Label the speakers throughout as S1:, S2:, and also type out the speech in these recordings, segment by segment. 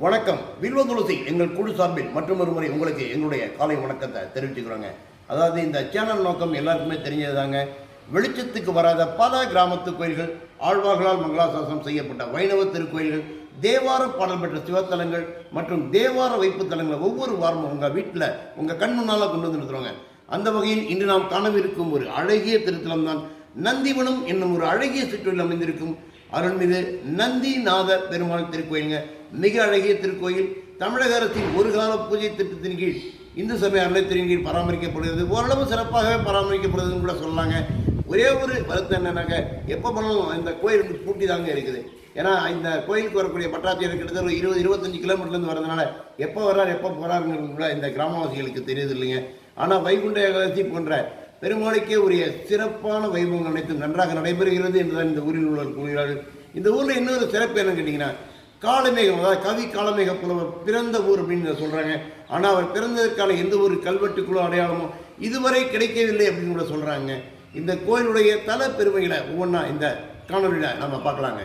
S1: வணக்கம். வில்வ துளசி எங்கள் குழு சார்பில் மற்றும் ஒருமுறை உங்களுக்கு எங்களுடைய காலை வணக்கத்தை தெரிவிச்சுக்கிறோங்க. அதாவது இந்த சேனல் நோக்கம் எல்லாருக்குமே தெரிஞ்சது தாங்க வெளிச்சத்துக்கு வராத பல கிராமத்து கோயில்கள் ஆழ்வார்களால் மங்களாசாசனம் செய்யப்பட்ட வைணவ திருக்கோயில்கள் தேவார பாடல் பெற்ற சிவத்தலங்கள் மற்றும் தேவார வைப்பு தலங்களை ஒவ்வொரு வாரமும் உங்கள் வீட்டில் உங்கள் கண் முன்னால் கொண்டு வந்து நிறுத்துறோங்க. அந்த வகையில் இன்று நாம் காணவிருக்கும் ஒரு அழகிய திருத்தலம் தான் நந்திவனம் என்னும் ஒரு அழகிய சுற்றில் அமைந்திருக்கும் அருள்மிகு நந்திநாத பெருமாள் திருக்கோயிலுங்க. மிக அழகிய திருக்கோயில். தமிழக அரசின் ஒரு கால பூஜை திட்டத்தின் கீழ் இந்து சமய அறநிலையத்தின் கீழ் பராமரிக்கப்படுகிறது. ஓரளவு சிறப்பாகவே பராமரிக்கப்படுதுன்னு கூட சொல்லலாங்க ஒரே ஒரு வருத்தம் என்னன்னாக்க எப்போ பண்ணாலும் இந்த கோயில் வந்து பூட்டி தாங்க இருக்குது. ஏன்னா இந்த கோயிலுக்கு வரக்கூடிய பட்டாச்சியர் கிட்டத்தட்ட ஒரு இருபது இருபத்தஞ்சு கிலோமீட்டர்லேருந்து வரதுனால எப்போ வர்றார் எப்போ போகிறாருங்கிறது கூட இந்த கிராமவாசிகளுக்கு தெரியுது இல்லைங்க. ஆனால் வைகுண்ட ஏகாதசி போன்ற பெருமாளுக்கே உரிய சிறப்பான வைபவங்கள் அனைத்தும் நன்றாக நடைபெறுகிறது என்றுதான் இந்த ஊரில் உள்ளவர் கூறுகிறார்கள் இந்த ஊரில் இன்னொரு சிறப்பு என்னன்னு கேட்டிங்கன்னா காலமேகம் அதாவது கவி காலமேக புலவர் பிறந்த ஊர் அப்படின்னு சொல்கிறாங்க ஆனால் அவர் பிறந்ததற்கான எந்த ஒரு கல்வெட்டுக்குள்ள அடையாளமோ இதுவரை கிடைக்கவில்லை அப்படின்னு கூட சொல்கிறாங்க இந்த கோயிலுடைய தல பெருமைகளை ஒவ்வொன்றா இந்த காணொலியில் நம்ம பார்க்கலாங்க.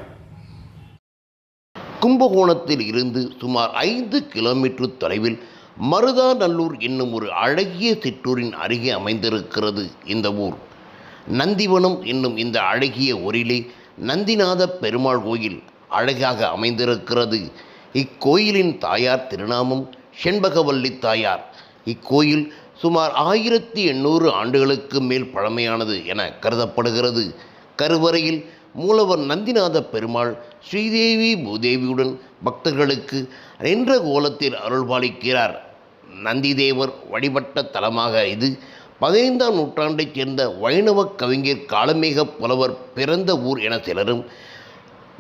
S2: கும்பகோணத்தில் இருந்து சுமார் ஐந்து கிலோமீட்டர் தொலைவில் மருதாநல்லூர் என்னும் ஒரு அழகிய சிற்றூரின் அருகே அமைந்திருக்கிறது இந்த ஊர். நந்திவனம் என்னும் இந்த அழகிய ஊரிலே நந்திநாத பெருமாள் கோயில் அழகாக அமைந்திருக்கிறது. இக்கோயிலின் தாயார் திருநாமம் செண்பகவல்லி தாயார். இக்கோயில் சுமார் ஆயிரத்தி எண்ணூறு ஆண்டுகளுக்கு மேல் பழமையானது என கருதப்படுகிறது. கருவறையில் மூலவர் நந்திநாத பெருமாள் ஸ்ரீதேவி பூதேவியுடன் பக்தர்களுக்கு நின்ற கோலத்தில் அருள்பாலிக்கிறார். நந்திதேவர் வழிபட்ட தலமாக இது. பதினைந்தாம் நூற்றாண்டைச் சேர்ந்த வைணவ கவிஞர் காலமேக புலவர் பிறந்த ஊர் என சிலரும்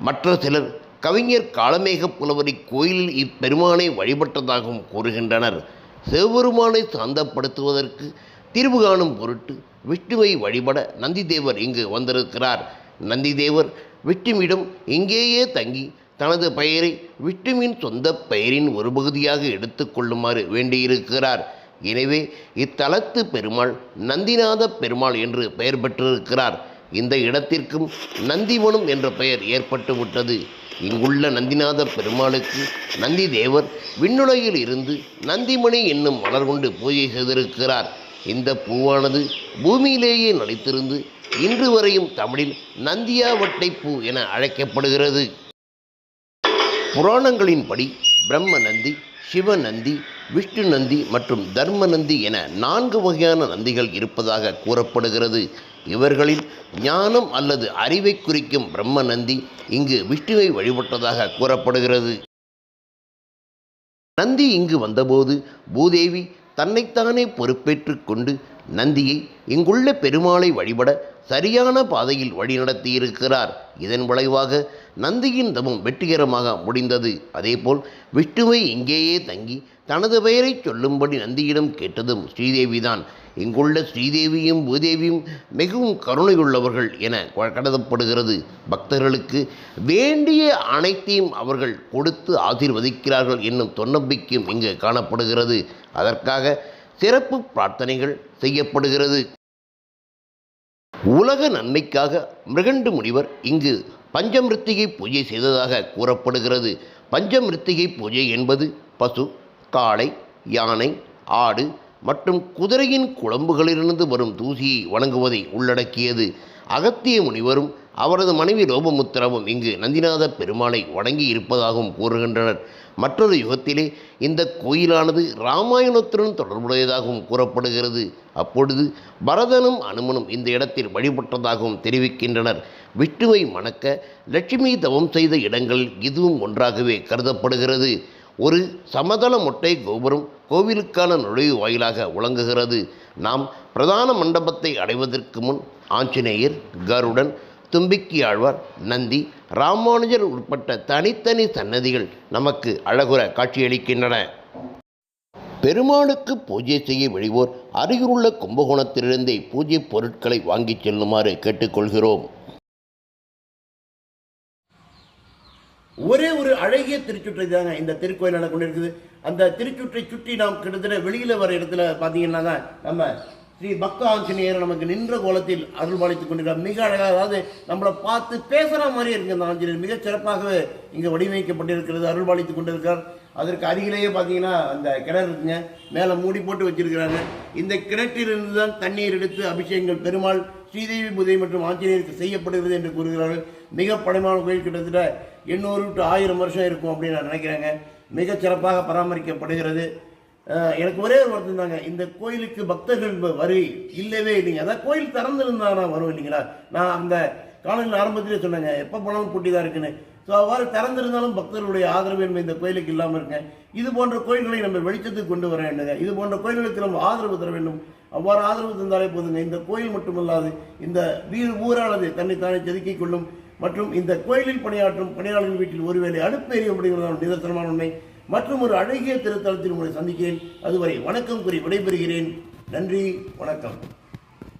S2: மற்ற சிலர் கவிஞர் காலமேக புலவரி கோயிலில் இப்பெருமானை வழிபட்டதாகவும் கூறுகின்றனர். சிவபெருமானை சாந்தப்படுத்துவதற்கு தீர்வு காணும் பொருட்டு விஷ்ணுவை வழிபட நந்திதேவர் இங்கு வந்திருக்கிறார். நந்திதேவர் விஷ்ணுவிடம் இங்கேயே தங்கி தனது பெயரை விஷ்ணுவின் சொந்த பெயரின் ஒரு பகுதியாக எடுத்துக்கொள்ளுமாறு வேண்டியிருக்கிறார். எனவே இத்தலத்து பெருமாள் நந்திநாத பெருமாள் என்று பெயர் பெற்றிருக்கிறார். இந்த இடத்திற்கும் நந்திவனம் என்ற பெயர் ஏற்பட்டுவிட்டது இங்குள்ள நந்திநாத பெருமாளுக்கு நந்தி தேவர் விண்ணுலகில் இருந்து நந்திமணி என்னும் மலர் கொண்டு பூஜை செய்திருக்கிறார். இந்த பூவானது பூமியிலேயே நடித்திருந்து இன்று வரையும் தமிழில் நந்தியாவட்டை பூ என அழைக்கப்படுகிறது. புராணங்களின்படி பிரம்ம நந்தி சிவநந்தி விஷ்ணு நந்தி மற்றும் தர்ம நந்தி என நான்கு வகையான நந்திகள் இருப்பதாக கூறப்படுகிறது. இவர்களில் ஞானம் அல்லது அறிவை குறிக்கும் பிரம்ம நந்தி இங்கு விஷ்ணுவை வழிபட்டதாக கூறப்படுகிறது. நந்தி இங்கு வந்தபோது பூதேவி தன்னைத்தானே பொறுப்பேற்று கொண்டு நந்தியை இங்குள்ள பெருமாளை வழிபட சரியான பாதையில் வழிநடத்தியிருக்கிறார் இதன் விளைவாக நந்தியின் தவம் வெற்றிகரமாக முடிந்தது. அதேபோல் விஷ்ணுவை இங்கேயே தங்கி தனது பெயரை சொல்லும்படி நந்தியிடம் கேட்டதும் ஸ்ரீதேவிதான் இங்குள்ள ஸ்ரீதேவியும் பூதேவியும் மிகவும் கருணையுள்ளவர்கள் என கருதப்படுகிறது பக்தர்களுக்கு வேண்டிய அனைத்தையும் அவர்கள் கொடுத்து ஆசீர்வதிக்கிறார்கள் என்னும் தொன்னம்பிக்கையும் இங்கு காணப்படுகிறது. அதற்காக சிறப்பு பிரார்த்தனைகள் செய்யப்படுகிறது. உலக நன்மைக்காக மிருகண்டு முனிவர் இங்கு பஞ்சமிருத்திகை பூஜை செய்ததாக கூறப்படுகிறது. பஞ்சமிருத்திகை பூஜை என்பது பசு காளை யானை ஆடு மற்றும் குதிரையின் குழம்புகளிலிருந்து வரும் தூசியை வணங்குவதை உள்ளடக்கியது. அகத்திய முனிவரும் அவரது மனைவி லோபமுத்திரவும் இங்கு நந்திநாத பெருமாளை வணங்கி இருப்பதாகவும் கூறுகின்றனர். மற்றொரு யுகத்திலே இந்த கோயிலானது இராமாயணத்துடன் தொடர்புடையதாகவும் கூறப்படுகிறது. அப்பொழுது பரதனும் அனுமனும் இந்த இடத்தில் வழிபட்டதாகவும் தெரிவிக்கின்றனர். விஷ்ணுவை மணக்க லட்சுமி தவம் செய்த இடங்களில் இதுவும் ஒன்றாகவே கருதப்படுகிறது. ஒரு சமதள மொட்டை கோபுரம் கோவிலுக்கான நுழைவு வாயிலாக விளங்குகிறது. நாம் பிரதான மண்டபத்தை அடைவதற்கு முன் ஆஞ்சநேயர் கருடன் தும்பிக்கி ஆழ்வார் நந்தி ராமானுஜர் உட்பட்ட தனித்தனி சன்னதிகள் நமக்கு அழகுற காட்சியளிக்கின்றன. பெருமாளுக்கு பூஜை செய்ய வெளிவோர் அருகிலுள்ள கும்பகோணத்திலிருந்தே பூஜை பொருட்களை வாங்கிச் செல்லுமாறு கேட்டுக்கொள்கிறோம்.
S1: ஒரே ஒரு அழகிய திருச்சுற்றை தாங்க இந்த திருக்கோயிலான கொண்டிருக்குது. அந்த திருச்சுற்றை சுற்றி நாம் கிட்டத்தட்ட வெளியில் வர இடத்துல பார்த்தீங்கன்னா தான் நம்ம ஸ்ரீ பக்த ஆஞ்சநேயர் நமக்கு நின்ற கோலத்தில் அருள்பாலித்துக் கொண்டிருக்கிறார். மிக அழகாக அதாவது நம்மளை பார்த்து பேசுகிற மாதிரி இருக்கு அந்த ஆஞ்சநேயர். மிக சிறப்பாகவே இங்கே வடிவமைக்கப்பட்டிருக்கிறது அருள்பாலித்துக் கொண்டிருக்கிறார். அதற்கு அருகிலேயே பார்த்தீங்கன்னா அந்த கிணறு இருக்குங்க. மேலே மூடி போட்டு வச்சிருக்கிறாங்க. இந்த கிணற்றிலிருந்து தான் தண்ணீர் எடுத்து அபிஷேகங்கள் பெருமாள் ஸ்ரீதேவி புதை மற்றும் ஆஞ்சநேயருக்கு செய்யப்படுகிறது என்று கூறுகிறார்கள். மிக பழமையான கோயில் கிட்டத்தட்ட எண்ணூறு டு ஆயிரம் வருஷம் இருக்கும் அப்படின்னு நான் நினைக்கிறேங்க. மிகச்சிறப்பாக பராமரிக்கப்படுகிறது. எனக்கு ஒரே ஒரு வருத்தம் தாங்க. இந்த கோயிலுக்கு பக்தர்கள் வரி இல்லவே இல்லைங்க. அதான் கோயில் திறந்திருந்தா நான் வரும் இல்லைங்களா? நான் அந்த காலையில் ஆரம்பத்திலே சொன்னேங்க. எப்போ போனாலும் பூட்டி தான் இருக்குன்னு. ஸோ அவ்வாறு திறந்திருந்தாலும் பக்தர்களுடைய ஆதரவு என்பது இந்த கோயிலுக்கு இல்லாமல் இருங்க. இது போன்ற கோயில்களை நம்ம வெளிச்சத்துக்கு கொண்டு வர வேண்டுங்க. இது போன்ற கோயில்களுக்கு நம்ம ஆதரவு தர வேண்டும். அவ்வாறு ஆதரவு தந்தாலே போதுங்க. இந்த கோயில் மட்டுமல்லாது இந்த வீடு ஊரானது தன்னைத்தானே செதுக்கிக் கொள்ளும் மற்றும் இந்த கோயிலில் பணியாற்றும் பணியாளர்கள் வீட்டில் ஒருவேளை அடுப்பு எரிய அப்படிங்கிறதான நிதர்சனமான உண்மை மற்றும் ஒரு அழகிய திருத்தலத்தில் உங்களை சந்திக்கிறேன். அதுவரை வணக்கம் கூறி விடைபெறுகிறேன். நன்றி வணக்கம்.